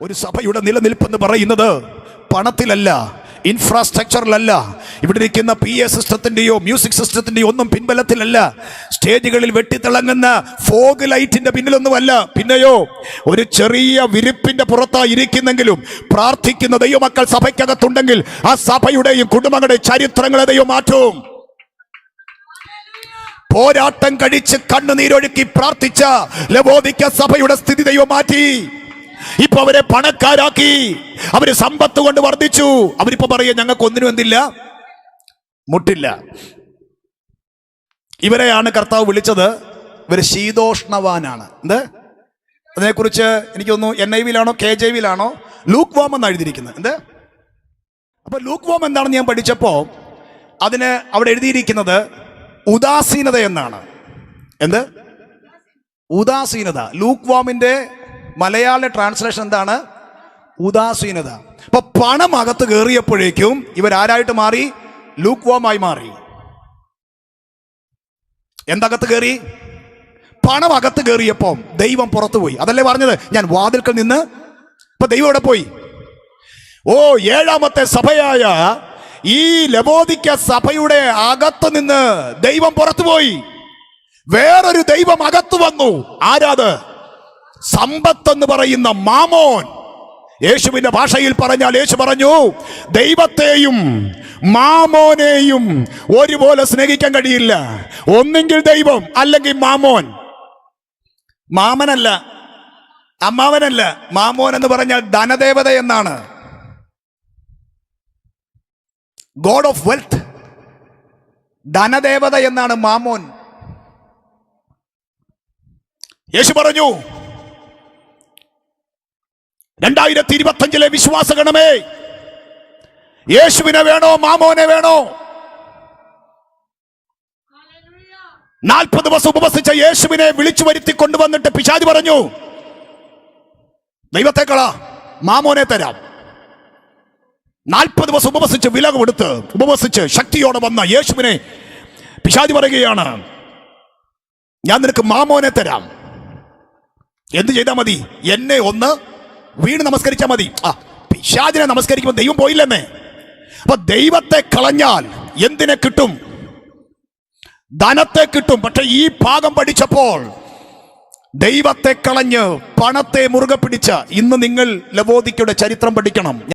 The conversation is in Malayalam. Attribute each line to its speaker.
Speaker 1: ഒരു സഭയുടെ നിലനിൽപ്പെന്ന് പറയുന്നത് പണത്തിലല്ല ഇൻഫ്രാസ്ട്രക്ചറിലല്ല ഇവിടെ ഇരിക്കുന്ന പി എ സിസ്റ്റത്തിന്റെയോ മ്യൂസിക് സിസ്റ്റത്തിന്റെയോ ഒന്നും പിൻബലത്തിലല്ല. സ്റ്റേജുകളിൽ വെട്ടിത്തിളങ്ങുന്ന ഫോഗ് ലൈറ്റിന്റെ പിന്നിലൊന്നുമല്ല. പിന്നെയോ ഒരു ചെറിയ വിരിപ്പിന്റെ പുറത്താ ഇരിക്കുന്നെങ്കിലും പ്രാർത്ഥിക്കുന്ന ദൈവമക്കൾ സഭയ്ക്കകത്തുണ്ടെങ്കിൽ ആ സഭയുടെയും കുടുംബങ്ങളുടെയും ചരിത്രങ്ങളെ ദൈവം മാറ്റും. പോരാട്ടം കഴിച്ച് കണ്ണുനീരൊഴുക്കി പ്രാർത്ഥിച്ച ലബോധിക്ക സഭയുടെ സ്ഥിതി ദൈവം മാറ്റി. ഇപ്പൊ അവരെ പണക്കാരാക്കി. അവർ സമ്പത്ത് കൊണ്ട് വർദ്ധിച്ചു. അവരിപ്പോ പറയുക ഞങ്ങൾക്ക് ഒന്നിനും എന്തില്ല? മുട്ടില്ല. ഇവരെയാണ് കർത്താവ് വിളിച്ചത്. ഇവർ ശീതോഷ്ണവാനാണ്. എന്ത്? അതിനെക്കുറിച്ച് എനിക്ക് തോന്നുന്നു എൻ ഐ വിയിലാണോ കെ ജെ വിയിലാണോ ലൂക്ക് വോം എന്ന് എഴുതിയിരിക്കുന്നത്. എന്ത്? അപ്പൊ ലൂക്ക് വോം എന്താണെന്ന് ഞാൻ പഠിച്ചപ്പോ അതിന് അവിടെ എഴുതിയിരിക്കുന്നത് ഉദാസീനത എന്നാണ്. എന്ത്? ഉദാസീനത. ലൂക്ക് വാമിന്റെ മലയാള ട്രാൻസ്ലേഷൻ എന്താണ്? ഉദാസീനത. അപ്പൊ പണം അകത്ത് കയറിയപ്പോഴേക്കും ഇവരാരായിട്ട് മാറി? ലൂക്ക് വാമായി മാറി. എന്തകത്ത് കയറി പണം അകത്ത് കയറിയപ്പം ദൈവം പുറത്തു പോയി അതല്ലേ പറഞ്ഞത്? ഞാൻ വാതിൽക്കൽ നിന്ന് ഇപ്പൊ ദൈവം എവിടെ പോയി? ഓ ഏഴാമത്തെ സഭയായ ഈ ലബോദിക്ക സഭയുടെ അകത്ത് നിന്ന് ദൈവം പുറത്തുപോയി. വേറൊരു ദൈവം അകത്തു വന്നു. ആരാത്? സമ്പത്ത് എന്ന് പറയുന്ന മാമോൻ. യേശുവിന്റെ ഭാഷയിൽ പറഞ്ഞാൽ യേശു പറഞ്ഞു ദൈവത്തെയും മാമോനെയും ഒരുപോലെ സ്നേഹിക്കാൻ കഴിയില്ല. ഒന്നെങ്കിൽ ദൈവം അല്ലെങ്കിൽ മാമോൻ. മാമനല്ല അമ്മാവനല്ല. മാമോൻ എന്ന് പറഞ്ഞാൽ ധനദേവത എന്നാണ്. ഗോഡ് ഓഫ് വെൽത്ത് ധനദേവത എന്നാണ് മാമോൻ. യേശു പറഞ്ഞു രണ്ടായിരത്തി ഇരുപത്തഞ്ചിലെ വിശ്വാസഗണമേ. യേശുവിനെ വേണോ മാമോനെ വേണോ? നാൽപ്പത് ദിവസം ഉപവസിച്ച യേശുവിനെ വിളിച്ചു വരുത്തി കൊണ്ടുവന്നിട്ട് പിശാജ് പറഞ്ഞു ദൈവത്തെക്കളാ മാമോനെ തരാം. നാൽപ്പത് ദിവസം ഉപവസിച്ച് വില കൊടുത്ത് ഉപവസിച്ച് ശക്തിയോടെ വന്ന യേശുവിനെ പിശാജ് പറയുകയാണ് ഞാൻ നിനക്ക് മാമോനെ തരാം. എന്ത് ചെയ്താൽ മതി? എന്നെ ഒന്ന് വീണ് നമസ്കരിച്ചാൽ മതി. ആ പിശാചിനെ നമസ്കരിക്കുമ്പോൾ ദൈവം പോയില്ലെന്നേ. അപ്പൊ ദൈവത്തെ കളഞ്ഞാൽ എന്തിനെ കിട്ടും? ധനത്തെ കിട്ടും. പക്ഷെ ഈ ഭാഗം പഠിച്ചപ്പോൾ ദൈവത്തെ കളഞ്ഞ് പണത്തെ മുറുകെ പിടിച്ച ഇന്ന് നിങ്ങൾ ലബോദിക്കയുടെ ചരിത്രം പഠിക്കണം.